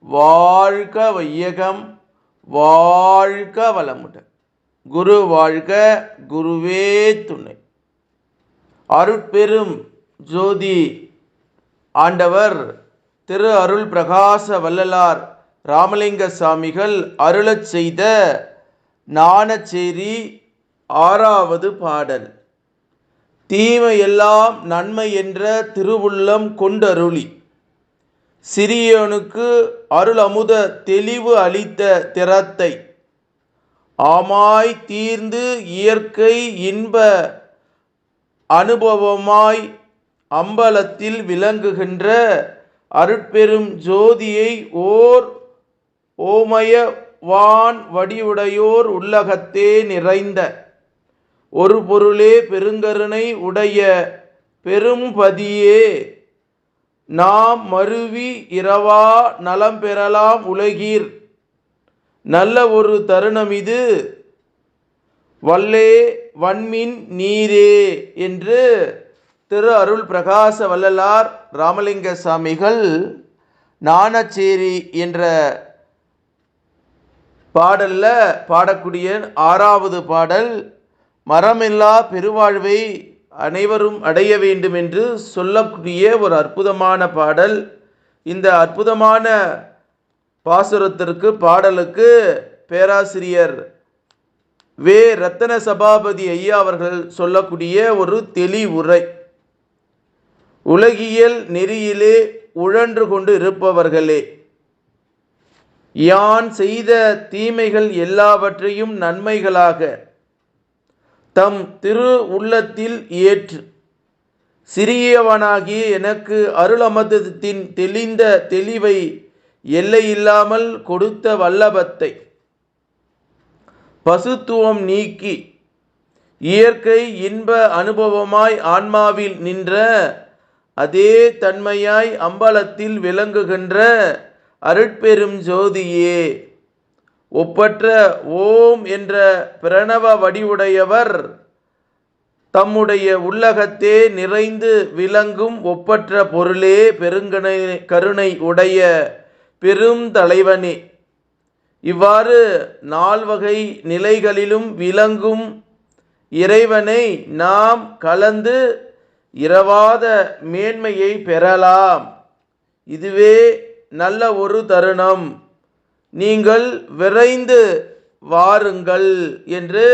வாழ்க வையகம் வாழ்க வளமுடன் குரு வாழ்க குருவே துணை. அருட்பெரும் ஜோதி ஆண்டவர் திரு அருள் பிரகாச வள்ளலார் ராமலிங்க சாமிகள் அருளச் செய்த நாணச்சேரி ஆறாவது பாடல். தீமையெல்லாம் நன்மை என்ற திருவுள்ளம் கொண்டருளி. சிறியோனுக்கு அருள் அமுத தெளிவு அளித்த திறத்தை. ஆமாய் தீர்ந்து இயற்கை இன்ப அனுபவமாய் அம்பலத்தில் விளங்குகின்ற அருட்பெரும் ஜோதியை ஓர் ஓமயவான் வடிவுடையோர் உள்ளகத்தே நிறைந்த. ஒரு பொருளே பெருங்கருணை உடைய பெரும்பதியே நாம் மருவி இரவா நலம் பெறலாம் உலகீர். நல்ல ஒரு தருணம் இது. வல்லே வன்மின் நீரே என்று திரு அருள் பிரகாச வள்ளலார் ராமலிங்க சாமிகள் நாணச்சேரி என்ற பாடல்ல பாடக்கூடிய ஆறாவது பாடல் மரமில்லா பெருவாழ்வை அனைவரும் அடைய வேண்டும் என்று சொல்லக்கூடிய ஒரு அற்புதமான பாடல். இந்த அற்புதமான பாசுரத்திற்கு பாடலுக்கு பேராசிரியர் வே. ரத்தன சபாபதி ஐயா அவர்கள் சொல்லக்கூடிய ஒரு தெளிவுரை உலகியல் நெறியிலே உழன்று கொண்டு இருப்பவர்களே யான் செய்த தீமைகள் எல்லாவற்றையும் நன்மைகளாக தம் திரு உள்ளத்தில் ஏற்று. சிறியவனாகிய எனக்கு அருளமதத்தின் தெளிந்த தெளிவை எல்லையில்லாமல் கொடுத்த வல்லபத்தை. பசுத்துவம் நீக்கி இயற்கை இன்ப அனுபவமாய் ஆன்மாவில் நின்ற அதே தன்மையாய் அம்பலத்தில் விளங்குகின்ற அருட்பெரும் ஜோதியே. ஒப்பற்ற ஓம் என்ற பிரணவ வடிவுடையவர் தம்முடைய உள்ளகத்தே நிறைந்து விளங்கும் ஒப்பற்ற பொருளே பெருங்கணை கருணை உடைய பெரும் தலைவனே. இவ்வாறு நால்வகை நிலைகளிலும் விளங்கும் இறைவனை நாம் கலந்து இரவாத மேன்மையை பெறலாம். இதுவே நல்ல ஒரு தருணம். நீங்கள் விரைந்து வாருங்கள் என்று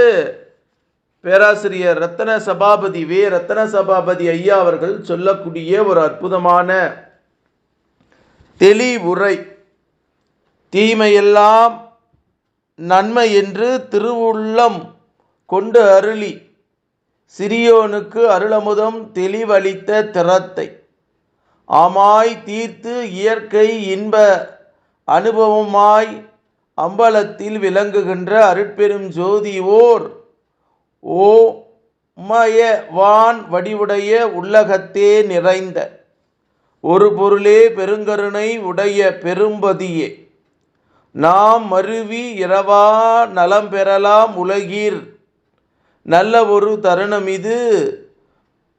பேராசிரியர் ரத்தன சபாபதி வே. ரத்தன சபாபதி ஐயா அவர்கள் சொல்லக்கூடிய ஒரு அற்புதமான தெளிவுரை. தீமையெல்லாம் நன்மை என்று திருவுள்ளம் கொண்டு அருளி. சிறியோனுக்கு அருளமுதம் தெளிவளித்த திறத்தை. ஆமாய் தீர்த்து இயற்கை இன்ப அனுபவமாய் அம்பலத்தில் விளங்குகின்ற அருட்பெரும் ஜோதி ஓர் ஓ வான் வடிவுடைய உள்ளகத்தே நிறைந்த ஒரு பொருளே பெருங்கருணை உடைய பெரும்பதியே. நாம் மருவி இரவா நலம் பெறலாம் உலகீர் நல்ல ஒரு தருணம் இது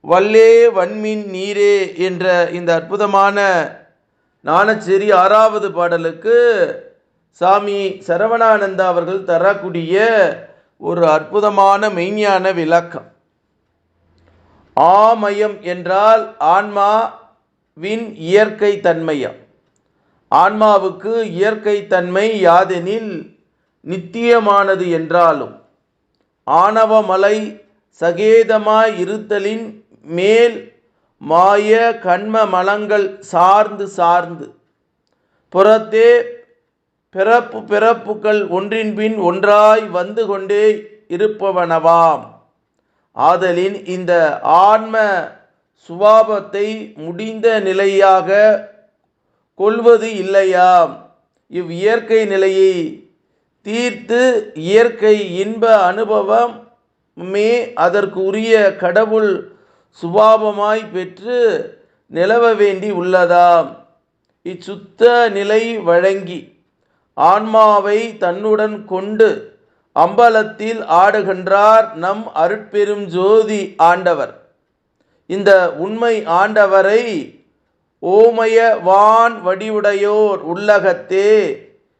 வல்லே வன்மின் நீரே என்ற இந்த அற்புதமான ஞானச்சேரி ஆறாவது பாடலுக்கு சாமி சரவணானந்தா அவர்கள் தரக்கூடிய ஒரு அற்புதமான மெய்ஞான விளக்கம். ஆமயம் என்றால் ஆன்மாவின் இயற்கை தன்மையம் ஆன்மாவுக்கு இயற்கை தன்மை யாதெனில் நித்தியமானது என்றாலும் ஆணவமலை சகேதமாய் இருத்தலின் மேல் மாய கண்ம மலங்கள் சார்ந்து சார்ந்து. புறத்தே பிறப்பு பிறப்புகள் ஒன்றின் பின் ஒன்றாய் வந்து கொண்டே இருப்பவனவாம். ஆதலின் இந்த ஆன்ம சுபாவத்தை முடிந்த நிலையாக கொள்வது இல்லையாம். இவ் இயற்கை நிலையை தீர்த்து இயற்கை இன்ப அனுபவமே அதற்கு உரிய கடவுள் சுபாபமாய் பெற்று நிலவ வேண்டி உள்ளதாம். இச்சுத்த நிலை வழங்கி ஆன்மாவை தன்னுடன் கொண்டு அம்பலத்தில் ஆடுகின்றார் நம் அருட்பெரும் ஜோதி ஆண்டவர். இந்த உண்மை ஆண்டவரை ஓமய வான் வடிவுடையோர் உள்ளகத்தே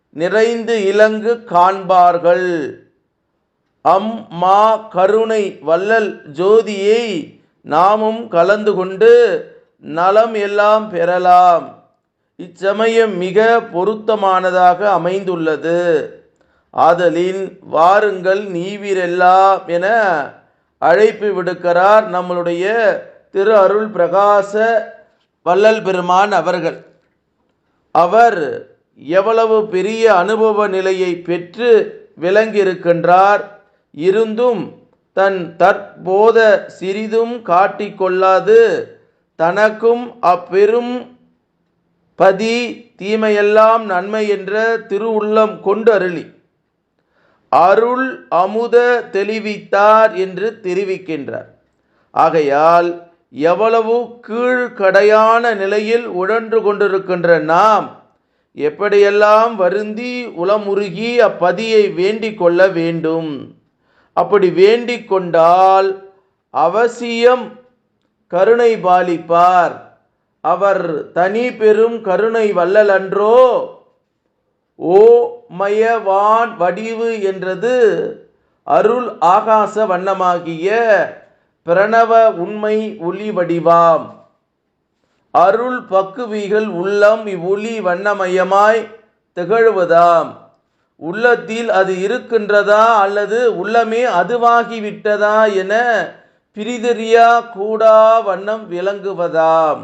நிறைந்து இலங்கு காண்பார்கள். அம் மா கருணை வள்ளல் ஜோதியை நாமும் கலந்து கொண்டு நலம் எல்லாம் பெறலாம். இச்சமயம் மிக பொருத்தமானதாக அமைந்துள்ளது. ஆதலின் வாருங்கள் நீவிரெல்லாம் என அழைப்பு விடுக்கிறார் நம்மளுடைய திரு அருள் பிரகாச வள்ளல் பெருமான் அவர்கள். அவர் எவ்வளவு பெரிய அனுபவ நிலையை பெற்று விளங்கியிருக்கின்றார் இருந்தும் தன் தற்போத சிறிதும் காட்டிக்கொள்ளாது. தனக்கும் அப்பெரும் பதி தீமையெல்லாம் நன்மை என்ற திருவுள்ளம் கொண்டு அருளி அருள் அமுத தெளிவித்தார் என்று தெரிவிக்கின்றார். ஆகையால் எவ்வளவு கீழ்கடையான நிலையில் உழன்று கொண்டிருக்கின்ற நாம் எப்படியெல்லாம் வருந்தி உளமுருகி அப்பதியை வேண்டிக் கொள்ள வேண்டும்? அப்படி வேண்டிக் கொண்டால் அவசியம் கருணை பாலிப்பார். அவர் தனி பெரும் கருணை வல்லலன்றோ ஓ மயவான் வடிவு என்றது அருள் ஆகாச வண்ணமாகிய பிரணவ உண்மை ஒளி வடிவாம். அருள் பக்குவிகள் உள்ளம் இவ்வொளி வண்ணமயமாய் திகழ்வதாம். உள்ளத்தில் அது இருக்கின்றதா அல்லது உள்ளமே அதுவாகிவிட்டதா என பிரிதறியா கூடா வண்ணம் விளங்குவதாம்.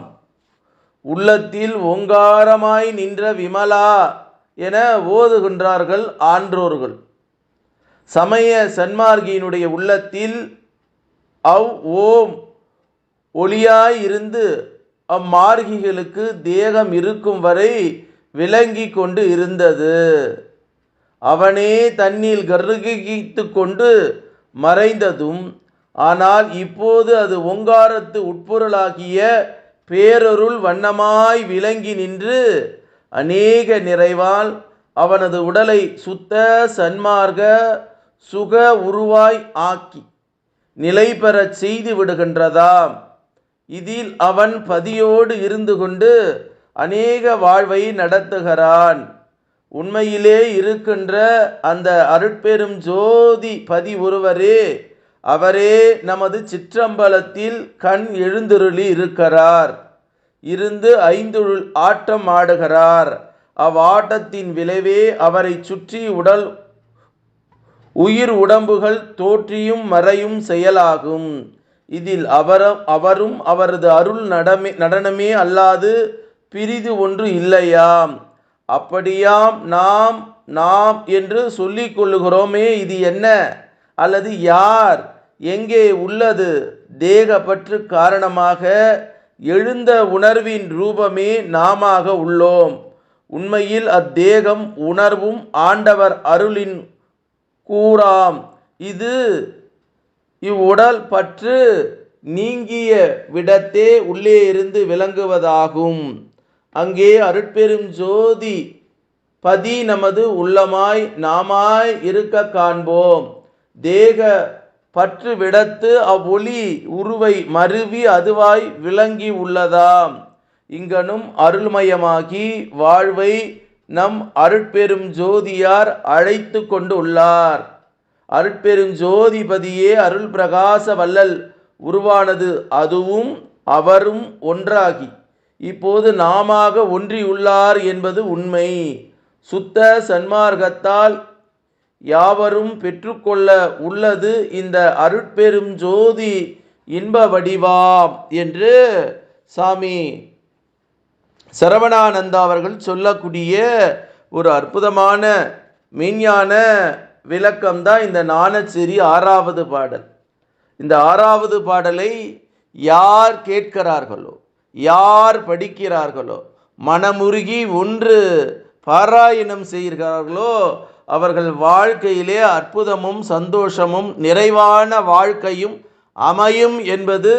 உள்ளத்தில் ஓங்காரமாய் நின்ற விமலா என ஓதுகின்றார்கள் ஆன்றோர்கள். சமய சன்மார்கியினுடைய உள்ளத்தில் அவ் ஓம் ஒளியாய் இருந்து அம்மார்கிகளுக்கு தேகம் இருக்கும் வரை விளங்கி கொண்டு இருந்தது. அவனே தன்னில் கருகித்து கொண்டு மறைந்ததும் ஆனால் இப்போது அது ஒங்காரத்து உட்பொருளாகிய பேரருள் வண்ணமாய் விளங்கி நின்று அநேக நிறைவால் அவனது உடலை சுத்த சன்மார்க சுக உருவாய் ஆக்கி நிலை பெறச் செய்து விடுகின்றதாம். இதில் அவன் பதியோடு இருந்து கொண்டு அநேக வாழ்வை நடத்துகிறான். உண்மையிலே இருக்கின்ற அந்த அருட்பெரும் ஜோதி பதி ஒருவரே அவரே நமது சிற்றம்பலத்தில் கண் எழுந்தருளி இருக்கிறார். இருந்து ஐந்துருள் ஆட்டம் ஆடுகிறார். அவ்வாட்டத்தின் விளைவே அவரை சுற்றி உடல் உயிர் உடம்புகள் தோற்றியும் மறையும் செயலாகும். இதில் அவரும் அவரும் அவரது அருள் நடமே நடனமே அல்லாது பிரிது ஒன்று இல்லையாம். அப்படியாம் நாம் நாம் என்று சொல்லிக் கொள்ளுகிறோமே இது என்ன? அல்லது யார் எங்கே உள்ளது? தேகப்பற்று காரணமாக எழுந்த உணர்வின் ரூபமே நாம உள்ளோம். உண்மையில் அத்தேகம் உணர்வும் ஆண்டவர் அருளின் கூறாம். இது இவ்வுடல் பற்று நீங்கிய விடத்தே உள்ளே இருந்து விளங்குவதாகும். அங்கே அருட்பெரும் ஜோதி பதி நமது உள்ளமாய் நாமாய் இருக்க காண்போம். தேக பற்று விடத்து அவ்வொளி உருவை மருவி அதுவாய் விளங்கி உள்ளதாம். இங்கனும் அருள்மயமாகி வாழ்வை நம் அருட்பெரும் ஜோதியார் அழைத்து கொண்டு உள்ளார். அருட்பெரும் ஜோதிபதியே அருள் பிரகாச வல்லல் உருவானது அதுவும் அவரும் ஒன்றாகி இப்போது நாமாக ஒன்றியுள்ளார் என்பது உண்மை. சுத்த சன்மார்க்கத்தால் யாவரும் பெற்றுக்கொள்ள உள்ளது இந்த அருட்பெரும் ஜோதி இன்ப வடிவாம் என்று சாமி சரவணானந்தா அவர்கள் சொல்லக்கூடிய ஒரு அற்புதமான மெய்ஞான விளக்கம்தான் இந்த நாணச்சேரி ஆறாவது பாடல். இந்த ஆறாவது பாடலை யார் கேட்கிறார்களோ யார் படிக்கிறார்களோ? மனமுருகி ஒன்று பாராயணம் செய்கிறார்களோ? அவர்கள் வாழ்க்கையிலே அற்புதமும் சந்தோஷமும் நிறைவான வாழ்க்கையும் அமையும் என்பது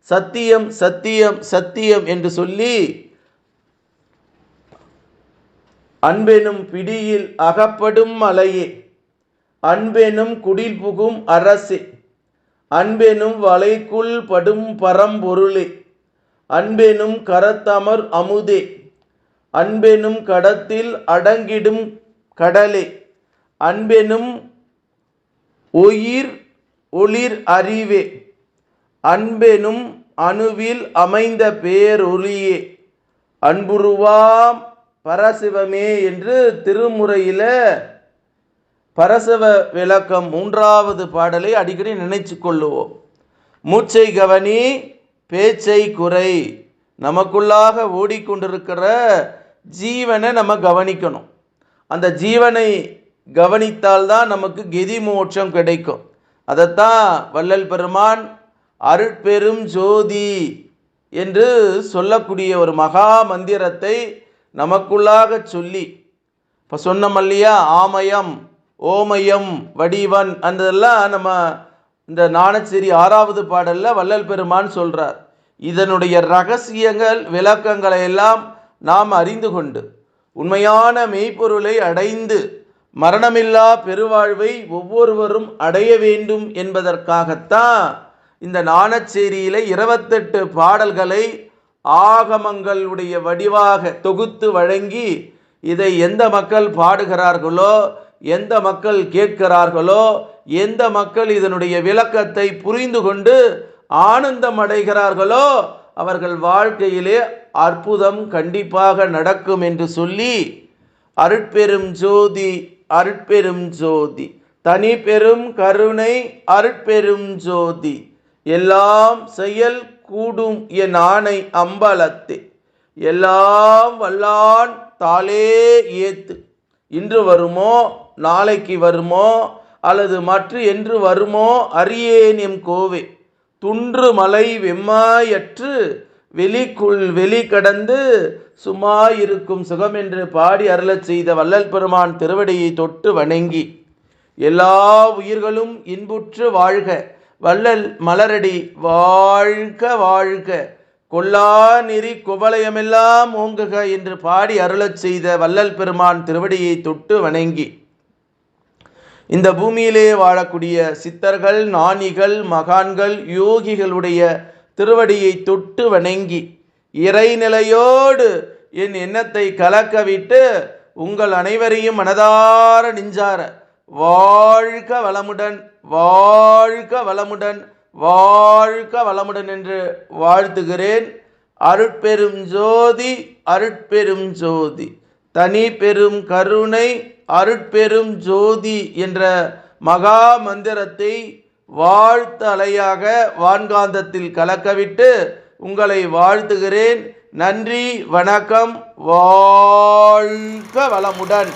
சத்தியம் சத்தியம் சத்தியம் என்று சொல்லி அன்பெனும் பிடியில் அகப்படும் மலையே. அன்பெனும் குடில் புகும் அரசே. அன்பெனும் வலைக்குள் படும் பரம்பொருளே. அன்பெனும் கரத்தமர் அமுதே. அன்பெனும் கடத்தில் அடங்கிடும் கடலே. அன்பெனும் உயிர் ஒளிர் அறிவே. அன்பெனும் அணுவில் அமைந்த பேரொளியே. அன்புருவாம் பரசிவமே என்று திருமுறையில் பரசவ விளக்கம் மூன்றாவது பாடலை அடிக்கடி நினைச்சு கொள்ளுவோம். மூச்சை கவனி பேச்சை குறை. நமக்குள்ளாக ஓடிக்கொண்டிருக்கிற ஜீவனை நம்ம கவனிக்கணும். அந்த ஜீவனை கவனித்தால்தான் நமக்கு கெதி மோட்சம் கிடைக்கும். அதைத்தான் வள்ளல் பெருமான் அருட்பெரும் ஜோதி என்று சொல்லக்கூடிய ஒரு மகா மந்திரத்தை நமக்குள்ளாக சொல்லி இப்போ சொன்னோம் இல்லையா? ஆமயம் ஓமயம் வடிவன் அந்ததெல்லாம் நம்ம இந்த நாணச்சேரி ஆறாவது பாடலில் வள்ளல் பெருமான் சொல்கிறார் இதனுடைய ரகசியங்கள் விளக்கங்களை எல்லாம் நாம் அறிந்து கொண்டு உண்மையான மெய்ப்பொருளை அடைந்து மரணமில்லா பெருவாழ்வை ஒவ்வொருவரும் அடைய வேண்டும் என்பதற்காகத்தான் இந்த நாணச்சேரியில் இருபத்தெட்டு பாடல்களை ஆகமங்களுடைய வடிவாக தொகுத்து வழங்கி இதை எந்த மக்கள் பாடுகிறார்களோ எந்த மக்கள் கேட்கிறார்களோ எந்த மக்கள் இதனுடைய விளக்கத்தை புரிந்து கொண்டு ஆனந்தம் அடைகிறார்களோ அவர்கள் வாழ்க்கையிலே அற்புதம் கண்டிப்பாக நடக்கும் என்று சொல்லி அருட்பெரும் ஜோதி அருட்பெரும் ஜோதி தனி பெரும் கருணை அருட்பெரும் ஜோதி எல்லாம் செயல் கூடும் என் ஆணை அம்பலத்தே எல்லாம் வல்லான் தாளே ஏத்து. இன்று வருமோ நாளைக்கு வருமோ அல்லது மற்ற என்று வருமோ அறியேன் எம் கோவே. துன்று மலை வெம்மாயற்று வெளிக்குள் வெளி கடந்து சும்மா இருக்கும் சுகம் என்று பாடி அருளச் செய்த வள்ளல் பெருமான் திருவடியை தொட்டு வணங்கி எல்லா உயிர்களும் இன்புற்று வாழ்க வள்ளல் மலரடி வாழ்க வாழ்க. கொல்லா நெறி குவலயமெல்லாம் ஓங்குக என்று பாடி அருளச் செய்த வள்ளல் பெருமான் திருவடியை தொட்டு வணங்கி. இந்த பூமியிலே வாழக்கூடிய சித்தர்கள் நாணிகள் மகான்கள் யோகிகளுடைய திருவடியை தொட்டு வணங்கி இறைநிலையோடு என் எண்ணத்தை கலக்க விட்டு உங்கள் அனைவரையும் மனதார நெஞ்சார வாழ்க வளமுடன் வாழ்க வளமுடன் வாழ்க வளமுடன் என்று வாழ்த்துகிறேன். அருட்பெரும் ஜோதி அருட்பெரும் ஜோதி. தனி பெரும் கருணை அருட்பெரும் ஜோதி என்ற மகா மந்திரத்தை வாழ்த்து அலையாக வான்காந்தத்தில் கலக்கவிட்டு உங்களை வாழ்த்துகிறேன். நன்றி வணக்கம் வாழ்க வளமுடன்.